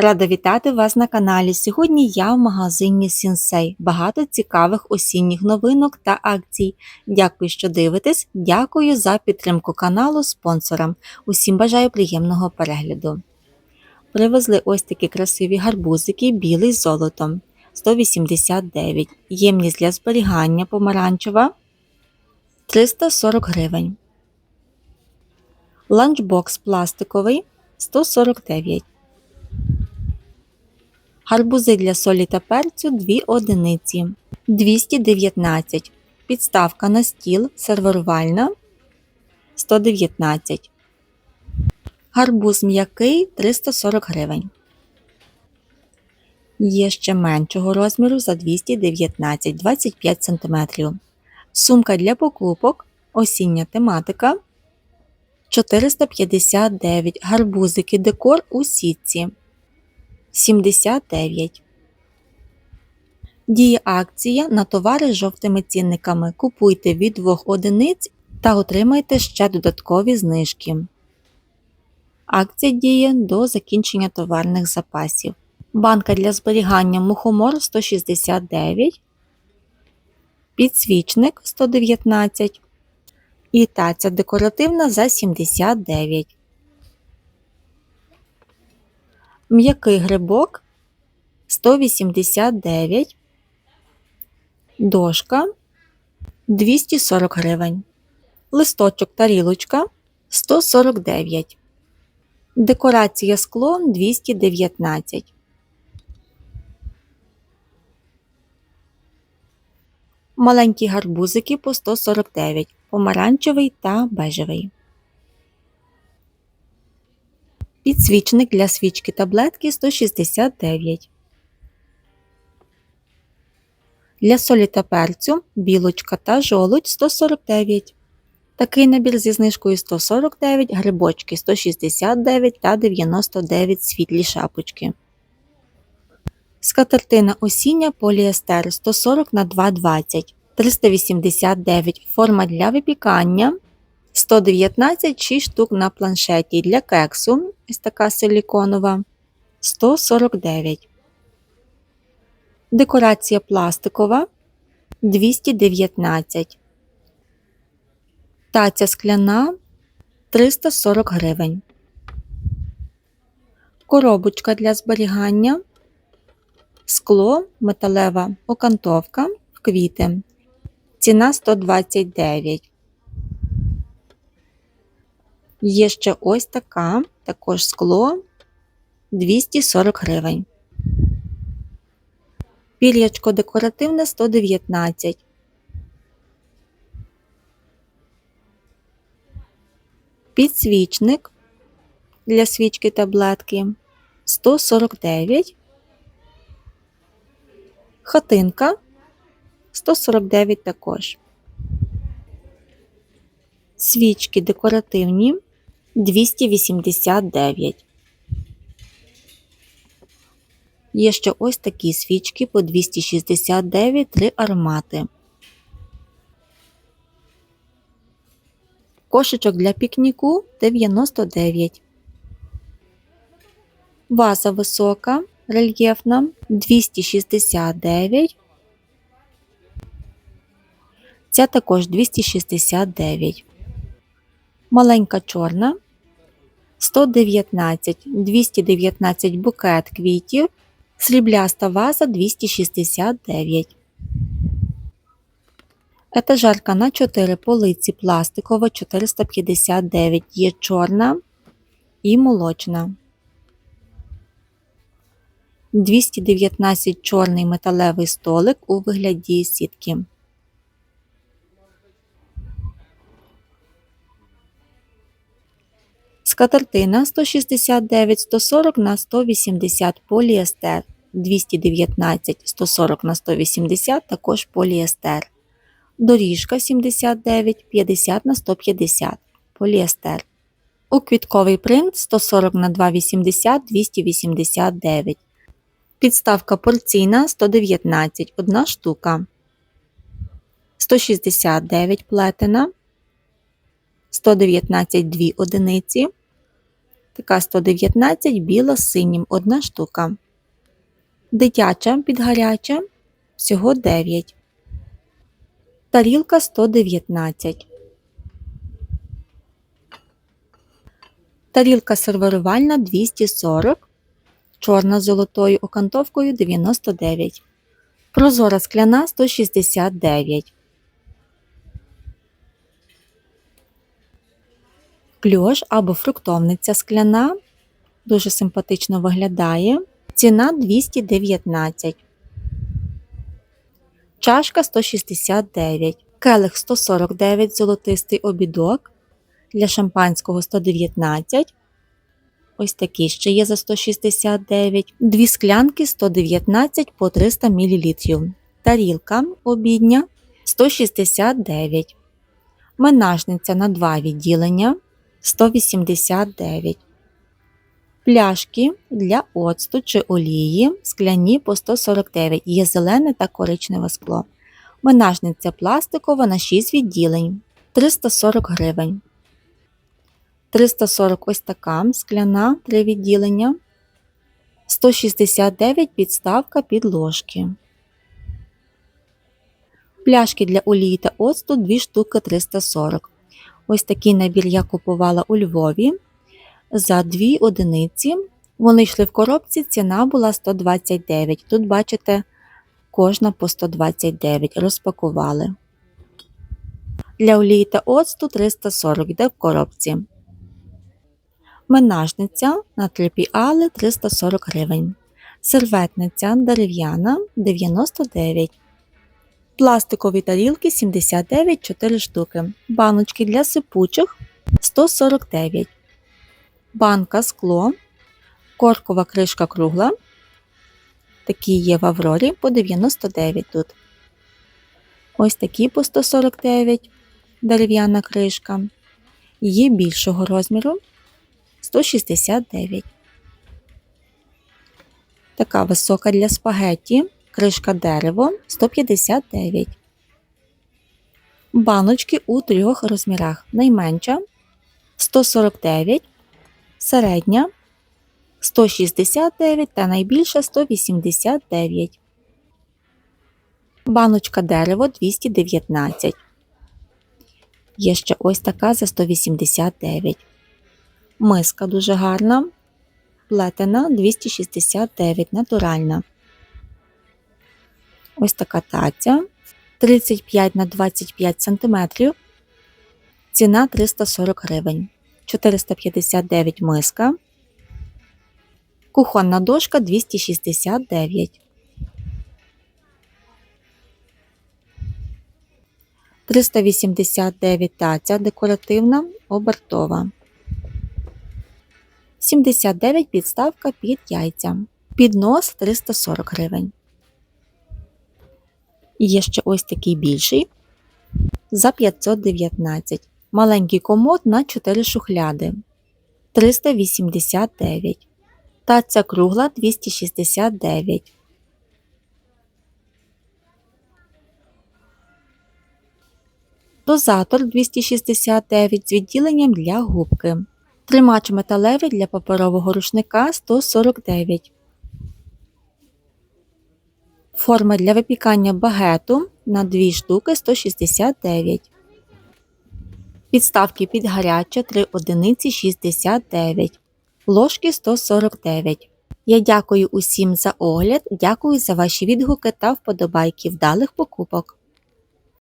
Рада вітати вас на каналі. Сьогодні я в магазині Сінсей. Багато цікавих осінніх новинок та акцій. Дякую, що дивитесь. Дякую за підтримку каналу спонсорам. Усім бажаю приємного перегляду. Привезли ось такі красиві гарбузики, білий з золотом 189. Ємність для зберігання помаранчева 340 гривень. Ланчбокс пластиковий 149. Гарбузи для солі та перцю 2 одиниці 219. Підставка на стіл сервірувальна 119. Гарбуз м'який 340 гривень. Є ще меншого розміру за 219 25 см. Сумка для покупок. Осіння тематика 459. Гарбузики декор у сітці 79. Діє акція на товари з жовтими цінниками. Купуйте від 2 одиниць та отримайте ще додаткові знижки. Акція діє до закінчення товарних запасів. Банка для зберігання мухомор 169, підсвічник 119 і таця декоративна за 79. М'який грибок 189, дошка 240 гривень, листочок тарілочка 149, декорація скло 219. Маленькі гарбузики по 149, помаранчевий та бежевий. Підсвічник для свічки таблетки 169. Для солі та перцю білочка та жолудь 149. Такий набір зі знижкою 149, грибочки 169 та 99 світлі шапочки. Скатертина осіння поліестер 140 на 220 389 форма для випікання 119 6 штук на планшеті для кексу, ось така силіконова 149. Декорація пластикова 219. Таця скляна 340 гривень. Коробочка для зберігання. Скло, металева окантовка квіти. Ціна 129. Є ще ось така, також скло 240 гривень. Пір'ячко декоративне 119. Підсвічник для свічки таблетки 149. Хатинка 149 також. Свічки декоративні 289. Є ще ось такі свічки по 269 три аромати. Кошечок для пікніку 99. Ваза висока, рельєфна 269. Ця також 269. Маленька чорна 119, 219 букет квітів, срібляста ваза 269. Етажерка на 4 полиці пластикова 459 є чорна і молочна. 219 чорний металевий столик у вигляді сітки. Скатертина 169 140 на 180 поліестер, 219 140 на 180 також поліестер. Доріжка 79 50 на 150 поліестер. У квітковий принт 140 на 280 289. Підставка порційна 119 1 штука. 169 плетена. 119 2 одиниці Така 119, біла з синім, одна штука. Дитяча підгаряча всього 9. Тарілка 119. Тарілка сервірувальна 240. Чорна з золотою окантовкою 99. Прозора скляна 169. Кльош або фруктовниця скляна. Дуже симпатично виглядає. Ціна 219. Чашка 169. Келих 149 золотистий обідок. Для шампанського 119. Ось такі ще є за 169. Дві склянки 119 по 300 мл. Тарілка обідня 169. Менажниця на два відділення 189. Пляшки для оцту чи олії скляні по 149. Є зелене та коричневе скло. Менажниця пластикова на 6 відділень 340 гривень. 340 ось така скляна 3 відділення. 169 підставка під ложки. Пляшки для олії та оцту 2 штуки 340. Ось такий набір я купувала у Львові за 2 одиниці. Вони йшли в коробці, ціна була 129. Тут, бачите, кожна по 129 розпакували. Для олії та оцту 340 йде в коробці. Менажниця на 3 піали 340 гривень. Серветниця дерев'яна 99 Пластикові тарілки 79 4 штуки. Баночки для сипучих 149 Банка скло. Коркова кришка кругла. Такі є в Аврорі по 99 тут. Ось такі по 149 дерев'яна кришка. Є більшого розміру 169. Така висока для спагетті. Кришка дерево 159. Баночки у трьох розмірах. Найменша 149, середня 169 та найбільша 189. Баночка дерево 219. Є ще ось така за 189. Миска дуже гарна. Плетена 269 натуральна. Ось така таця 35 на 25 см. Ціна 340 гривень. 459 миска. Кухонна дошка 269. 389 таця декоративна обертова. 79 підставка під яйця. Піднос 340 гривень. І є ще ось такий більший за 519. Маленький комод на 4 шухляди 389. Таця кругла 269. Дозатор 269 з відділенням для губки. Тримач металевий для паперового рушника 149. Форма для випікання багету на 2 штуки 169. Підставки під гаряче 3 одиниці 69. Ложки 149. Я дякую усім за огляд, дякую за ваші відгуки та вподобайки вдалих покупок.